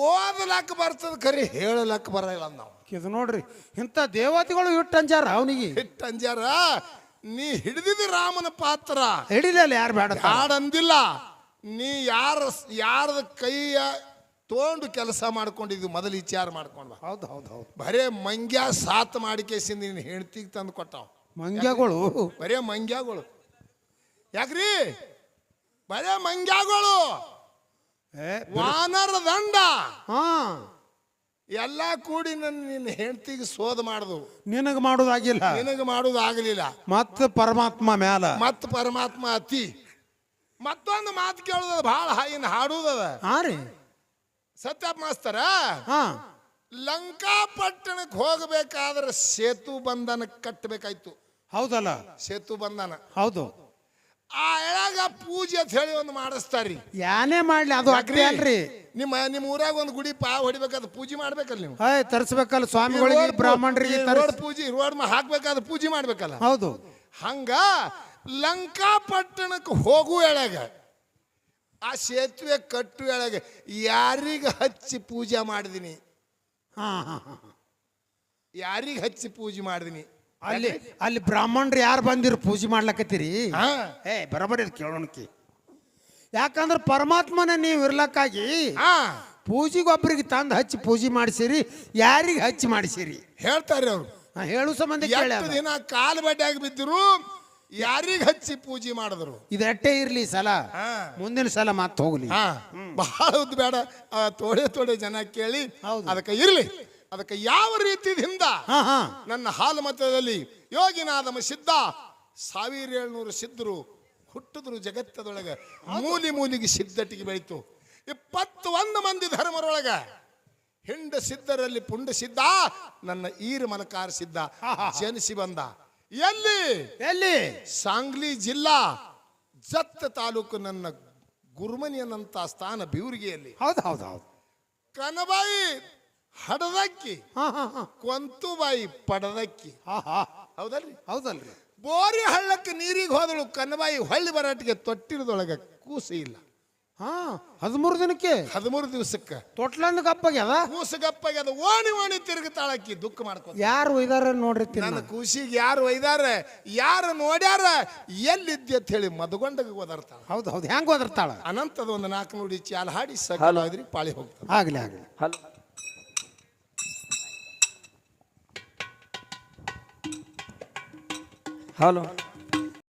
ಓದಲಕ್ ಬರ್ತದ ಖರೆ ಹೇಳಲಕ್ಕ ಬರಲ್ಲ ನಾವು ಇದು ನೋಡ್ರಿ ಇಂಥ ದೇವತೆಗಳು ಇಟ್ಟು ಅಂಜಾರ ಅವನಿಗೆ? ಹಿಟ್ ಅಂಜಾರ? ನೀ ಹಿಡಿದಿದಿ ರಾಮನ ಪಾತ್ರ. ಹಿಡಿಲಿಲ್ಲ ಯಾರು ಬೇಡ ಹಾಡಂದಿಲ್ಲ ನೀ ಯಾರ ಯಾರದ ಕೈಯ ತೋಂಡು ಕೆಲಸ ಮಾಡ್ಕೊಂಡಿದ್ವಿ ಮೊದಲು ವಿಚಾರ ಮಾಡ್ಕೊಂಡ ಹೌದು ಹೌದು ಹೌದು. ಬರೇ ಮಂಗ್ಯ ಸಾತ್ ಮಾಡಿಕೇಸಿಂದ ನೀನು ಹೆಂಡ್ತಿಗೆ ತಂದು ಕೊಟ್ಟಾವ. ಮಂಗ್ಯಗಳು? ಬರೇ ಮಂಗ್ಯಗಳು. ಯಾಕ್ರಿ? ಬರೇ ಮಂಗ್ಯಗಳು. ವಾನರ ದಂಡ. ಹಾ. ಎಲ್ಲ ಕೂಡಿ ನನ್ನ ನಿನ್ನ ಹೆಂಡ್ತಿಗೆ ಸೋದ ಮಾಡುದು. ನಿನಗೆ ಮಾಡೋದಾಗಿಲ್ಲ ನಿನಗೆ ಮಾಡುದಾಗಲಿಲ್ಲ ಮತ್ ಮತ್ತ ಪರಮಾತ್ಮ ಮ್ಯಾಲ. ಮತ್ತ ಪರಮಾತ್ಮ ಅತಿ. ಮತ್ತೊಂದು ಮಾತು ಕೇಳುದ ಭಾಳ ಹಾಯಿನ ಹಾಡುದದ ಹಾ ರೀ. ಸತ್ಯಪ್ಪ ಮಾಸ್ತರ ಹಾ. ಲಂಕಾಪಟ್ಟಣಕ್ಕೆ ಹೋಗಬೇಕಾದ್ರೆ ಸೇತು ಬಂಧನ ಕಟ್ಟಬೇಕಾಯ್ತು ಹೌದಲ್ಲ? ಸೇತು ಬಂಧನ. ಹೌದು. ಆ ಎಳಾಗ ಪೂಜೆ ಅಂತ ಹೇಳಿ ಒಂದು ಮಾಡಿಸ್ತಾರ್ರಿ. ಯಾನೇ ಮಾಡ್ಲಿ ಅದು ಅಗ್ರಿ ಅಲ್ರಿ. ನಿಮ್ಮ ನಿಮ್ಮ ಊರಾಗ ಒಂದು ಗುಡಿ ಪಾ ಹೊಡಿಬೇಕಾದ ಪೂಜೆ ಮಾಡ್ಬೇಕಲ್ಲ ನೀವು? ಹಾಯ್ ತರಿಸ್ಬೇಕಲ್ಲ ಸ್ವಾಮಿಗಳಿಗೆ ಬ್ರಾಹ್ಮಣರಿಗೆ ತರಿಸ್ ರೋಡ್ ಪೂಜೆ ರೋಡ್ ಮ ಹಾಕ್ಬೇಕಾದ ಪೂಜೆ ಮಾಡ್ಬೇಕಲ್ಲ? ಹೌದು. ಹಂಗ ಲಂಕಾಪಟ್ಟಣಕ್ಕೆ ಹೋಗು ಎಳಗ. ಆ ಸೇತುವೆ ಕಟ್ಟು ಎಳಗ. ಯಾರಿಗೆ ಹಚ್ಚಿ ಪೂಜೆ ಮಾಡಿದಿನಿ? ಹಾ ಹಾ ಹಾ. ಯಾರಿಗೆ ಹಚ್ಚಿ ಪೂಜೆ ಮಾಡಿದಿನಿ? ಅಲ್ಲಿ ಅಲ್ಲಿ ಬ್ರಾಹ್ಮಣರು ಯಾರು ಬಂದಿರು ಪೂಜೆ ಮಾಡ್ಲಕತ್ತೀರಿ? ಹಾ. ಏ ಬರಬರಿ ಕೇಳೋಣಕಿ ಯಾಕಂದ್ರೆ ಪರಮಾತ್ಮನ ನೀವು ಇರ್ಲಕ್ಕಾಗಿ ಹಾ. ಪೂಜೆಗೆ ಒಬ್ಬರಿಗೆ ತಂದು ಹಚ್ಚಿ ಪೂಜೆ ಮಾಡಿಸಿರಿ ಯಾರಿಗೆ ಹಚ್ಚಿ ಮಾಡಿಸಿರಿ? ಹೇಳ್ತಾರೆ ಅವರು. ಹೇಳು ಸಂಬಂಧ ದಿನ ಕಾಲು ಬಡ್ಡಿಯಾಗಿ ಬಿದ್ದರು ಯಾರಿಗೆ ಹಚ್ಚಿ ಪೂಜೆ ಮಾಡಿದ್ರು? ಇದು ಅಟ್ಟೆ ಇರ್ಲಿ ಸಲ. ಮುಂದಿನ ಸಲ ಮತ್ತೆ ಹೋಗ್ಲಿ. ಹಾ. ಬಹಳ ಉದ್ದ ಬೇಡ. ತೋಡೆ ತೋಡೆ ಜನ ಕೇಳಿ. ಅದಕ್ಕೆ ಇರ್ಲಿ. ಅದಕ್ಕೆ ಯಾವ ರೀತಿಯಿಂದ ನನ್ನ ಹಾಲು ಮತದಲ್ಲಿ ಯೋಗಿನಾದಮ ಸಿದ್ಧ? ಸಾವಿರ ಏಳ್ನೂರು ಸಿದ್ಧರು ಹುಟ್ಟಿದ್ರು ಜಗತ್ತದೊಳಗೆ. ಮೂಲಿ ಮೂಲಿಗೆ ಸಿದ್ಧಟಿಗೆ ಬೆಳೀತು. ಇಪ್ಪತ್ತು ಒಂದು ಮಂದಿ ಧರ್ಮರೊಳಗೆ ಹಿಂಡ ಸಿದ್ಧರಲ್ಲಿ ಪುಂಡ ಸಿದ್ಧ ನನ್ನ ಈರು ಮಲಕಾರ ಸಿದ್ಧ. ಜನಿಸಿ ಬಂದ. ಎಲ್ಲಿ? ಎಲ್ಲಿ? ಸಾಂಗ್ಲಿ ಜಿಲ್ಲಾ ಜತ್ತ ತಾಲೂಕು ನನ್ನ ಗುರುಮನಿಯನ್ನಂತ ಸ್ಥಾನ ಬಿವರಿಗೆಯಲ್ಲಿ. ಹೌದು ಹೌದು ಹೌದು. ಕನಬಾಯಿ ಹಡದಕ್ಕಿ. ಹಾ ಹಾ ಹಾ. ಕೊಂತುಬಾಯಿ ಪಡದಕ್ಕಿ. ಹಾ ಹಾ. ಹೌದಲ್ರಿ? ಹೌದಲ್ರಿ. ಬೋರಿ ಹಳ್ಳಕ್ಕೆ ನೀರಿಗೆ ಹೋದಳು ಕನ್ನಬಾಯಿ ಹೊಳ್ಳಿ ಬರಾಟಿಗೆ ತೊಟ್ಟಿರದೊಳಗೆ ಕೂಸಿ ಇಲ್ಲ. ಹಾ ಹದಿಮೂರು ದಿನಕ್ಕೆ ಹದಿಮೂರು ದಿವಸಕ್ಕೆ. ತೊಟ್ಲಂದ ಗಪ್ಪಾಗ್ಯದ ಕೂಸು ಗಪ್ಪಾಗ್ಯದ ಓಣಿ ಓಣಿ ತಿರುಗುತ್ತಾಳಕ್ಕಿ ದುಃಖ ಮಾಡ್ಕೊ ಯಾರು ಒಯ್ದಾರ ನೋಡ್ರಿ ತಿನ್ನ ನನ್ನ ಕೂಸಿಗೆ ಯಾರು ಒಯ್ದಾರ ಯಾರು ನೋಡ್ಯಾರ ಎಲ್ಲಿದ್ದೆ ಅಂತ ಹೇಳಿ ಮದಗೊಂಡಗೆ ಓದಾರ್ತಾಳ ಹೌದು ಹೌದು. ಹೆಂಗ್ ಓದರ್ತಾಳ ಅನಂತದ ಒಂದು ನಾಲ್ಕು ನುಡಿ ಚಾಲ ಹಾಡಿ ಸಕಾಲ ಪಾಳಿ ಹೋಗ್ತಾನೆ ಆಗ್ಲಿ ಆಗ್ಲಿ. Hello hello